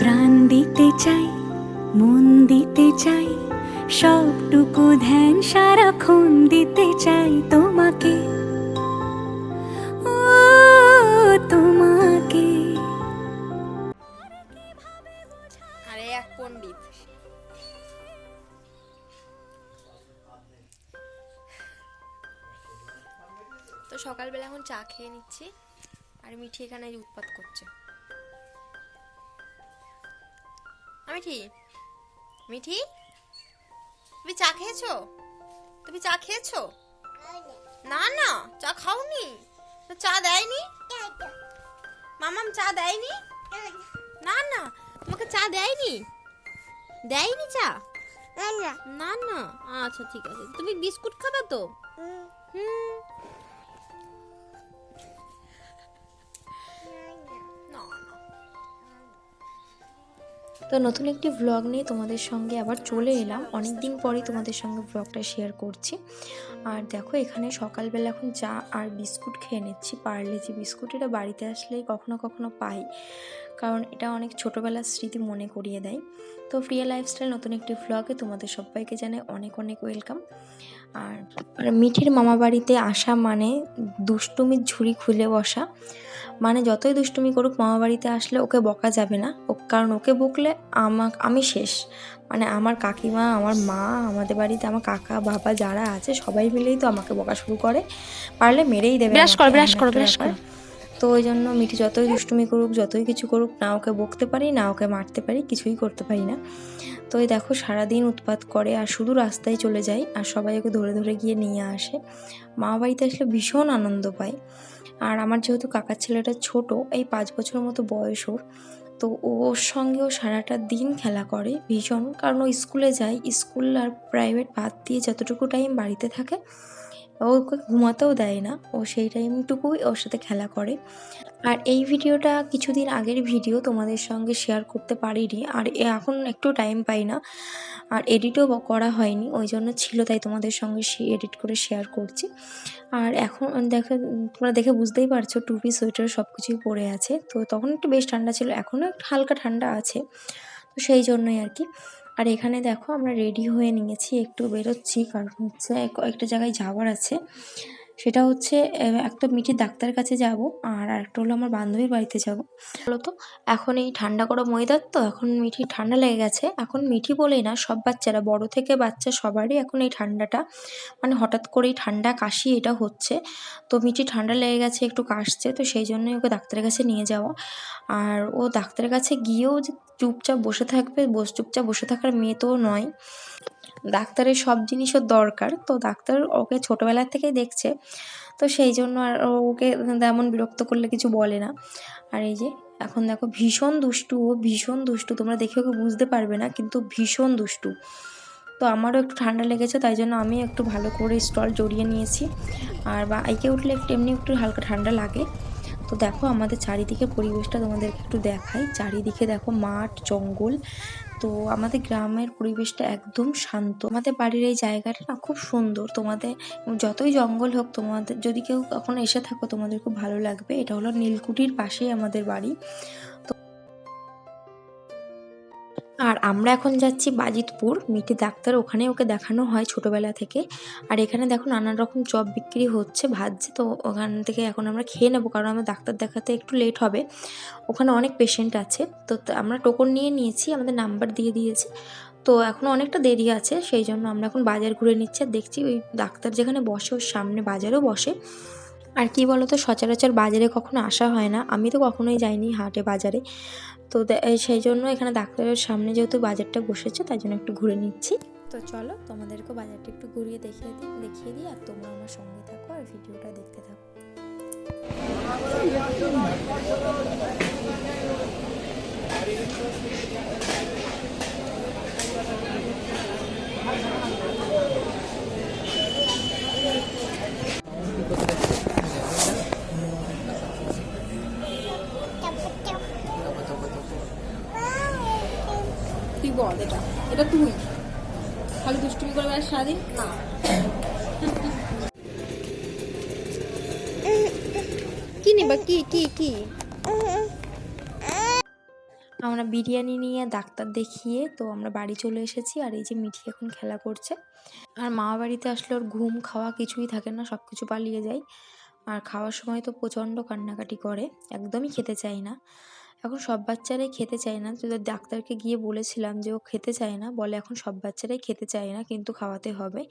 প্রাণ দিতে চাই, মন দিতে চাই, সবটুকু ধ্যান সারাক্ষণ দিতে চাই তোমাকে। তোমাকে। আরে এক পণ্ডিত। তো সকালবেলা এখন চা খেয়ে নিচ্ছি, আর মিঠি এখানে উৎপাত করছে। মিঠি মিঠি? তুমি চা খেয়েছো? তুমি চা খেয়েছো? না না চা খাওনি। চা দেয়নি? মামাম চা দেয়নি? না না তোমাকে চা দেয়নি? দেয়নি চা? না না। আচ্ছা ঠিক আছে। তুমি বিস্কুট খাবে তো? হুম। তো নতুন একটি ভ্লগ নিয়ে তোমাদের সঙ্গে আবার চলে এলাম। অনেক দিন পরই তোমাদের সঙ্গে ভ্লগটা শেয়ার করছি। আর দেখো এখানে সকালবেলা এখন চা আর বিস্কুট খেয়ে নিচ্ছি। পার্লেজি বিস্কুট এটা বাড়িতে আসলে কখনো কখনো পাই। কারণ এটা অনেক ছোটোবেলার স্মৃতি মনে করিয়ে দেয়। তো প্রিয়া লাইফস্টাইল নতুন একটি ভ্লগে তোমাদের সবাইকে জানাই অনেক অনেক ওয়েলকাম। আর মিঠির মামা বাড়িতে আসা মানে দুষ্টুমির ঝুড়ি খুলে বসা। মানে যতই দুষ্টুমি করুক মামা বাড়িতে আসলে ওকে বকা যাবে না। ও কারণ ওকে বকলে আমাক আমি শেষ। মানে আমার কাকিমা আমার মা আমাদের বাড়িতে আমার কাকা বাবা যারা আছে সবাই মিলেই তো আমাকে বকা শুরু করে। পারলে মেরেই দেবে বিরাস কর, এমন কর, বিরাস কর। তো ওই জন্য মিঠি যতই দুষ্টুমি করুক যতই কিছু করুক না ওকে বকতে পারি না ওকে মারতে পারি কিছুই করতে পারি না। তো এই দেখো সারাদিন উৎপাত করে আর শুধু রাস্তায় চলে যায় আর সবাই ওকে ধরে ধরে গিয়ে নিয়ে আসে। মা বাড়িতে আসলে ভীষণ আনন্দ পায়। আর আমার যেহেতু কাকার ছেলেটা ছোট এই পাঁচ বছরের মতো বয়স ওর তো ওর সঙ্গেও সারাটা দিন খেলা করে ভীষণ। কারণ ও স্কুলে যায়, স্কুল আর প্রাইভেট বাদ দিয়ে যতটুকু টাইম বাড়িতে থাকে ওকে ঘুমাতেও দেয় না। ও সেই টাইমটুকুই ওর সাথে খেলা করে। আর এই ভিডিওটা কিছুদিন আগের ভিডিও, তোমাদের সঙ্গে শেয়ার করতে পারিনি। আর এখন একটু টাইম পাই না। আর এডিটও করা হয়নি, ওই জন্য ছিল, তাই তোমাদের সঙ্গে এডিট করে শেয়ার করছি। আর এখন দেখো, তোমরা দেখে বুঝতেই পারছ, টুপি, সোয়েটার সব কিছুই পরে আছে। তো তখন একটু বেশ ঠান্ডা ছিল, এখনও একটু হালকা ঠান্ডা আছে। তো সেই জন্যই আর কি। আর এখানে দেখো আমরা রেডি হয়ে নিয়েছি, একটু বেরোচ্ছি, কারণ হচ্ছে কয়েকটা জায়গায় যাওয়ার আছে। সেটা হচ্ছে একটা মিঠির ডাক্তারের কাছে যাব আর একটা হলো আমার বান্ধবীর বাড়িতে যাব। তো এখন এই ঠান্ডা গরম ওয়েদার তো, এখন মিঠির ঠান্ডা লেগে গেছে। এখন মিঠি বলেই না, সব বাচ্চারা, বড় থেকে বাচ্চা সবারই এখন এই ঠান্ডাটা মানে হঠাৎ করেই ঠান্ডা কাশি এটা হচ্ছে। তো মিঠি ঠান্ডা লেগে গেছে, একটু কাশছে, তো সেই জন্যই ওকে ডাক্তারের কাছে নিয়ে যাওয়া। আর ও ডাক্তারের কাছে গিয়েও যে চুপচাপ বসে থাকবে চুপচাপ বসে থাকার মেয়ে তো নয়। ডাক্তারের সব জিনিসের দরকার। তো ডাক্তার ওকে ছোটোবেলার থেকেই দেখছে। তো সেই জন্য আর ওকে তেমন বিরক্ত করলে কিছু বলে না। আর এই যে, এখন দেখো ভীষণ দুষ্টু, ও ভীষণ দুষ্টু। তোমরা দেখে ওকে বুঝতে পারবে না, কিন্তু ভীষণ দুষ্টু। তো আমারও একটু ঠান্ডা লেগেছে, তাই জন্য আমি একটু ভালো করে স্টল জড়িয়ে নিয়েছি। আর বাইকে উঠলে একটু এমনি একটু হালকা ঠান্ডা লাগে। তো দেখো আমাদের চারিদিকে পরিবেশটা তোমাদেরকে একটু দেখাই। চারিদিকে দেখো মাঠ, জঙ্গল। তো আমাদের গ্রামের পরিবেশটা একদম শান্ত। আমাদের বাড়ির এই জায়গাটা না খুব সুন্দর। তোমাদের যতই জঙ্গল হোক, তোমাদের যদি কেউ কখনো এসে থাকো, তোমাদের খুব ভালো লাগবে। এটা হলো নীলকুঠির পাশেই আমাদের বাড়ি। তো আর আমরা এখন যাচ্ছি বাজিতপুর। মিটি ডাক্তার ওখানে ওকে দেখানো হয় ছোটোবেলা থেকে। আর এখানে দেখো নানান রকম চপ বিক্রি হচ্ছে ভাজছে তো ওখান থেকে এখন আমরা খেয়ে নেব, কারণ আমার ডাক্তার দেখাতে একটু লেট হবে। ওখানে অনেক পেশেন্ট আছে, তো আমরা টোকন নিয়ে নিয়েছি, আমাদের নাম্বার দিয়ে দিয়েছি। তো এখনও অনেকটা দেরি আছে, সেই জন্য আমরা এখন বাজার ঘুরে নিচ্ছি। আর দেখছি ওই ডাক্তার যেখানে বসে, ওর সামনে বাজারও বসে। আর কি বলতো, সচরাচর বাজারে কখনো আসা হয় না। আমি তো কখনোই যাইনি হাটে, বাজারে। তো সেই জন্য এখানে ডাক্তারের সামনে যেহেতু বাজারটা বসেছে, তাই জন্য একটু ঘুরে নিচ্ছি। তো চলো তোমাদেরকে বাজারটা একটু ঘুরিয়ে দেখিয়ে দিই দেখিয়ে দিই, আর তোমরা আমার সঙ্গে থাকো আর ভিডিওটা দেখতে থাকো। তুই বল এটা এটা তুই। খালি দুষ্টুমি করে বেড়াস সারাদিন? না। কি নিবা? কি কি কি? আমরা বিরিয়ানি নিয়ে ডাক্তার দেখিয়ে তো আমরা বাড়ি চলে এসেছি আর এই যে মিঠি এখন খেলা করছে। আর মামা বাড়িতে আসলে ওর ঘুম খাওয়া কিছুই থাকে না সব কিছু পালিয়ে যায়। আর খাওয়ার সময় তো প্রচণ্ড কান্নাকাটি করে একদমই খেতে চায় না। এখন সব বাচ্চারাই খেতে চায় না। যদি ডাক্তারকে গিয়ে বলেছিলাম যে, ও খেতে চায় না। বলে, এখন সব বাচ্চারাই খেতে চায় না, কিন্তু খাওয়াতে হবে।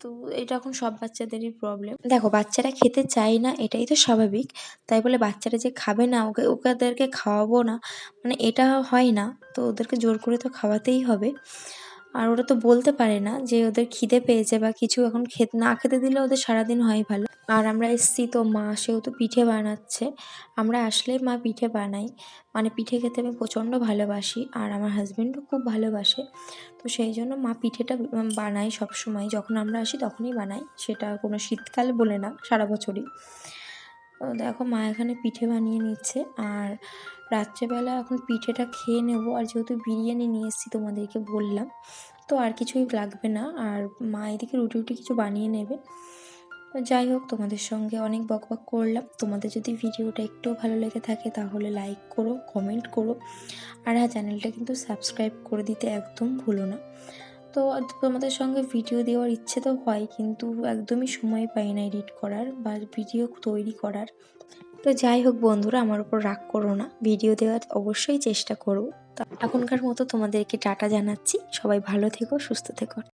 তো এটা এখন সব বাচ্চাদেরই প্রবলেম দেখো, বাচ্চারা খেতে চায় না, এটাই তো স্বাভাবিক। তাই বলে বাচ্চারা যে খাবে না ওকে ওকে, ওদেরকে খাওয়াবো না মানে এটা হয় না। তো ওদেরকে জোর করে তো খাওয়াতেই হবে। আর ওরা তো বলতে পারে না যে, ওদের খিদে পেয়েছে বা কিছু এখন খেতে, না খেতে দিলে ওদের সারাদিন হয় ভালো। আর আমরা এসছি তো মা সেহেতু পিঠে বানাচ্ছে। আমরা আসলে মা পিঠে বানাই। মানে পিঠে খেতে আমি প্রচণ্ড ভালোবাসি আর আমার হাজবেন্ডও খুব ভালোবাসে। তো সেই জন্য মা পিঠেটা বানায় সবসময়। যখন আমরা আসি তখনই বানাই। সেটা কোনো শীতকাল বলে না, সারা বছরই। তো দেখো মা এখানে পিঠে বানিয়ে নিচ্ছে। আর রাত্রেবেলা এখন পিঠেটা খেয়ে নেব। আর যেহেতু বিরিয়ানি নিয়ে এসেছি তোমাদেরকে বললাম, তো আর কিছুই লাগবে না। আর মা এদিকে রুটি রুটি কিছু বানিয়ে নেবে। যাই হোক, তোমাদের সঙ্গে অনেক বকবক করলাম। তোমাদের যদি ভিডিওটা একটু ভালো লেগে থাকে, তাহলে লাইক করো কমেন্ট করো। আর হ্যাঁ চ্যানেলটা কিন্তু সাবস্ক্রাইব করে দিতে একদম ভুলো না। তো তোমাদের সঙ্গে ভিডিও দেওয়ার ইচ্ছে তো হয়, কিন্তু একদমই সময় পাই না এডিট করার বা ভিডিও তৈরি করার। তো যাই হোক বন্ধুরা, আমার উপর রাগ করো না। ভিডিও দেওয়ার অবশ্যই চেষ্টা করো। তা এখনকার মতো তোমাদেরকে টাটা জানাচ্ছি। সবাই ভালো থেকো, সুস্থ থেকো।